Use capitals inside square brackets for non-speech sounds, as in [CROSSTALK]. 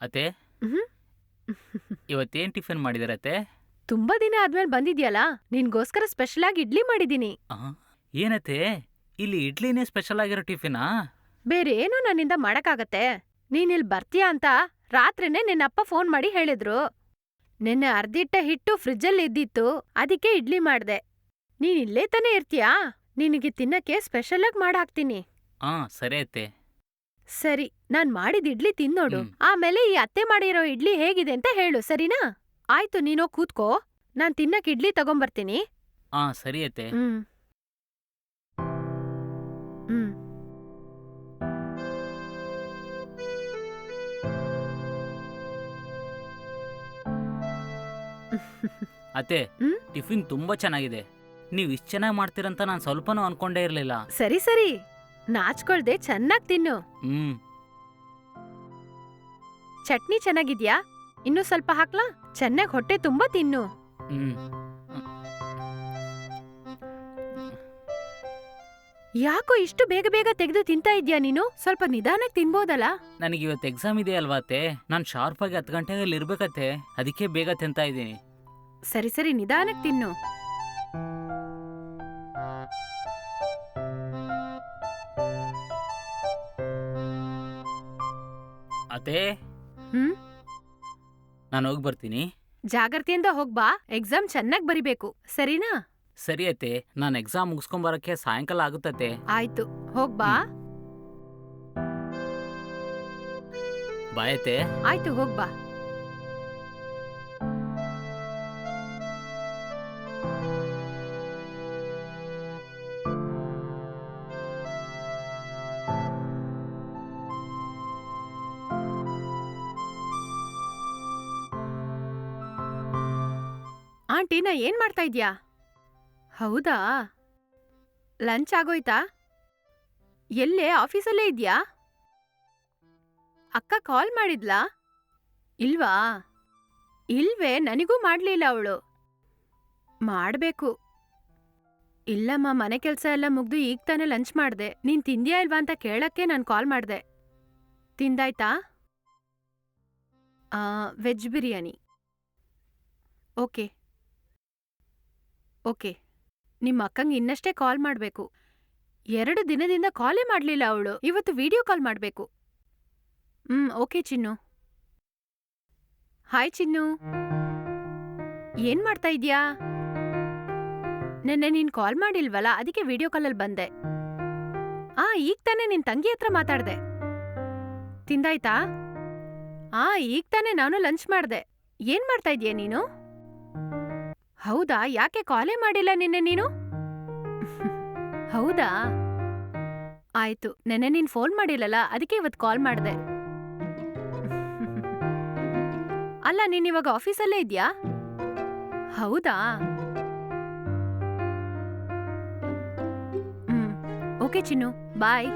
ಅತ್ತೆ? ಇವತ್ತೇನ್ ಇವತ್ತೇನು ಟಿಫಿನ್ ಮಾಡಿದಾರತ್ತೆ ತುಂಬಾ ದಿನ ಆದ್ಮೇಲೆ ಬಂದಿದ್ಯಲ್ಲ ನಿನ್ಗೋಸ್ಕರ ಸ್ಪೆಷಲ್ ಆಗಿ ಇಡ್ಲಿ ಮಾಡಿದೀನಿ. ಏನತ್ತೆ? ಇಲ್ಲಿ ಇಡ್ಲಿನೇ ಸ್ಪೆಷಲ್ ಆಗಿರೋ ಟಿಫಿನಾ? ಬೇರೆ ಏನು ನನ್ನಿಂದ ಮಾಡಕ್ಕಾಗತ್ತೆ. ನೀನ್ ಇಲ್ಲಿ ಬರ್ತೀಯಾ ಅಂತ ರಾತ್ರಿನೇ ನಿನ್ನಪ್ಪ ಫೋನ್ ಮಾಡಿ ಹೇಳಿದ್ರು. ನಿನ್ನೆ ಅರ್ಧಿಟ್ಟ ಹಿಟ್ಟು ಫ್ರಿಜ್ಜಲ್ಲಿ ಇದ್ದಿತ್ತು ಅದಕ್ಕೆ ಇಡ್ಲಿ ಮಾಡ್ದೆ. ನೀನ್ ಇಲ್ಲೇ ತಾನೇ ಇರ್ತೀಯಾ? ನಿನಗೆ ತಿನ್ನಕ್ಕೆ ಸ್ಪೆಷಲ್ ಆಗಿ ಮಾಡಾಕ್ತೀನಿ ಹಾ ಸರಿ ಅತ್ತೆ. ಸರಿ ನಾನ್ ಮಾಡಿದ ಇಡ್ಲಿ ತಿನ್ನೋಡು. ಆಮೇಲೆ ಈ ಅತ್ತೆ ಮಾಡಿರೋ ಇಡ್ಲಿ ಹೇಗಿದೆ ಅಂತ ಹೇಳು ಸರಿನಾ? ಆಯ್ತು ನೀನು ಕೂತ್ಕೋ. ನಾನ್ ತಿನ್ನಕ್ ಇಡ್ಲಿ ತಗೊಂಬರ್ತೀನಿ. ಆ ಸರಿ ಅತ್ತೆ. ಹ್ಮ್. ಹ್ಮ್. ಅತ್ತೆ ಹ್ಮ್? ಟಿಫಿನ್ ತುಂಬಾ ಚೆನ್ನಾಗಿದೆ. ನೀವು ಇಷ್ಟು ಚೆನ್ನಾಗಿ ಮಾಡ್ತೀರಂತ ನಾನು ಸ್ವಲ್ಪನೂ ಅನ್ಕೊಂಡೇ ಇರಲಿಲ್ಲ. ಸರಿ ಸರಿ. ನಾಚ್ಕೊಳ್ದೆ ಚೆನ್ನಾಗ್ ತಿನ್ನು. ಹ್ಮ್. ಚಟ್ನಿ ಚೆನ್ನಾಗಿದ್ಯಾ? ಇನ್ನೂ ಸ್ವಲ್ಪ ಹಾಕ್ಲಾ? ಚೆನ್ನಾಗ್ ಹೊಟ್ಟೆ ತುಂಬಾ ತಿನ್ನು. ಹ್ಮ್. ಯಾಕೋ ಇಷ್ಟು ಬೇಗ ಬೇಗ ತೆಗೆದು ತಿಂತಾ ಇದ್ಯಾ ನೀನು? ಸ್ವಲ್ಪ ನಿಧಾನಕ್ ತಿನ್ಬೋದಲ್ಲ? ನನಗೆ ಇವತ್ತು ಎಕ್ಸಾಮ್ ಇದೆ ಅಲ್ವಾ ಅತ್ತೆ? ಶಾರ್ಪ್ ಆಗಿ ಹತ್ತು ಗಂಟೆಗೆ ಅಲ್ಲಿ ಇರ್ಬೇಕತ್ತೆ. ಅದಕ್ಕೆ ಬೇಗ ತಿಂತಾ ಇದ್ದೀನಿ. ಸರಿ ಸರಿ ನಿಧಾನಕ್ ತಿನ್ನು. ಅತ್ತೆ ಹ್ಮ್? ನಾನು ಹೋಗಿ ಬರ್ತೀನಿ. ಜಾಗ್ರತೆಯಿಂದ ಹೋಗ್ಬಾ ಎಕ್ಸಾಮ್ ಚೆನ್ನಾಗ್ ಬರಿಬೇಕು ಸರಿನಾ? ಸರಿ ಅತ್ತೆ ನಾನು ಎಕ್ಸಾಮ್ ಮುಗಿಸ್ಕೊಂಬರಕ್ಕೆ ಸಾಯಂಕಾಲ ಆಗುತ್ತತ್ತೆ. ಆಯ್ತು ಹೋಗ್ಬಾ ಬಾಯ್ ಅತ್ತೆ. ಆಯ್ತು ಹೋಗ್ಬಾ ಆಂಟಿ ನಾ ಏನ್ ಮಾಡ್ತಾ ಇದ್ಯಾ? ಹೌದಾ? ಲಂಚ್ ಆಗೋಯ್ತಾ? ಎಲ್ಲೇ ಆಫೀಸಲ್ಲೇ ಇದ್ಯಾ? ಅಕ್ಕ ಕಾಲ್ ಮಾಡಿದ್ಲಾ? ಇಲ್ವಾ? ಇಲ್ವೇ, ನನಗೂ ಮಾಡ್ಲಿಲ್ಲ ಅವಳು. ಮಾಡಬೇಕು. ಇಲ್ಲಮ್ಮ, ಮನೆ ಕೆಲಸ ಎಲ್ಲ ಮುಗ್ದು ಈಗ ತಾನೇ ಲಂಚ್ ಮಾಡ್ದೆ. ನೀನ್ ತಿಂದ್ಯಾ ಇಲ್ವಾ ಅಂತ ಕೇಳಕ್ಕೆ ನಾನು ಕಾಲ್ ಮಾಡ್ದೆ. ತಿಂದಾಯ್ತಾ? ವೆಜ್ ಬಿರಿಯಾನಿ. ಓಕೆ. ಓಕೆ, ನಿಮ್ಮ ಅಕ್ಕಂಗೆ ಇನ್ನಷ್ಟೇ ಕಾಲ್ ಮಾಡ್ಬೇಕು. ಎರಡು ದಿನದಿಂದ ಕಾಲೇ ಮಾಡ್ಲಿಲ್ಲ ಅವಳು. ಇವತ್ತು ವಿಡಿಯೋ ಕಾಲ್ ಮಾಡ್ಬೇಕು. Hmm, okay Chinnu. Hi Chinnu. ಏನ್ ಮಾಡ್ತಾ ಇದ್ಯಾ? ನೆನ್ನೆ ನೀನ್ ಕಾಲ್ ಮಾಡಿಲ್ವಲ್ಲ, ಅದಕ್ಕೆ ವಿಡಿಯೋ ಕಾಲಲ್ಲಿ ಬಂದೆ. ಆ, ಈಗ ತಾನೆ ನಿನ್ ತಂಗಿ ಹತ್ರ ಮಾತಾಡ್ದೆ. ತಿಂದಾಯ್ತಾ? ಆ, ಈಗ ತಾನೆ ನಾನು ಲಂಚ್ ಮಾಡ್ದೆ. ಏನ್ ಮಾಡ್ತಾ ಇದ್ಯಾ ನೀನು? ಹೌದಾ? ಯಾಕೆ ಕಾಲೇ ಮಾಡಿಲ್ಲ ನಿನ್ನೆ ನೀನು? [LAUGHS] ಹೌದಾ? ಆಯ್ತು, ನೆನ್ನೆ ನೀನ್ ಫೋನ್ ಮಾಡಿಲ್ಲಲ್ಲ, ಅದಕ್ಕೆ ಇವತ್ತು ಕಾಲ್ ಮಾಡಿದೆ. [LAUGHS] ಅಲ್ಲ, ನೀನ್ ಇವಾಗ ಆಫೀಸಲ್ಲೇ ಇದ್ಯಾ? ಹೌದಾ? Okay Chinnu, bye.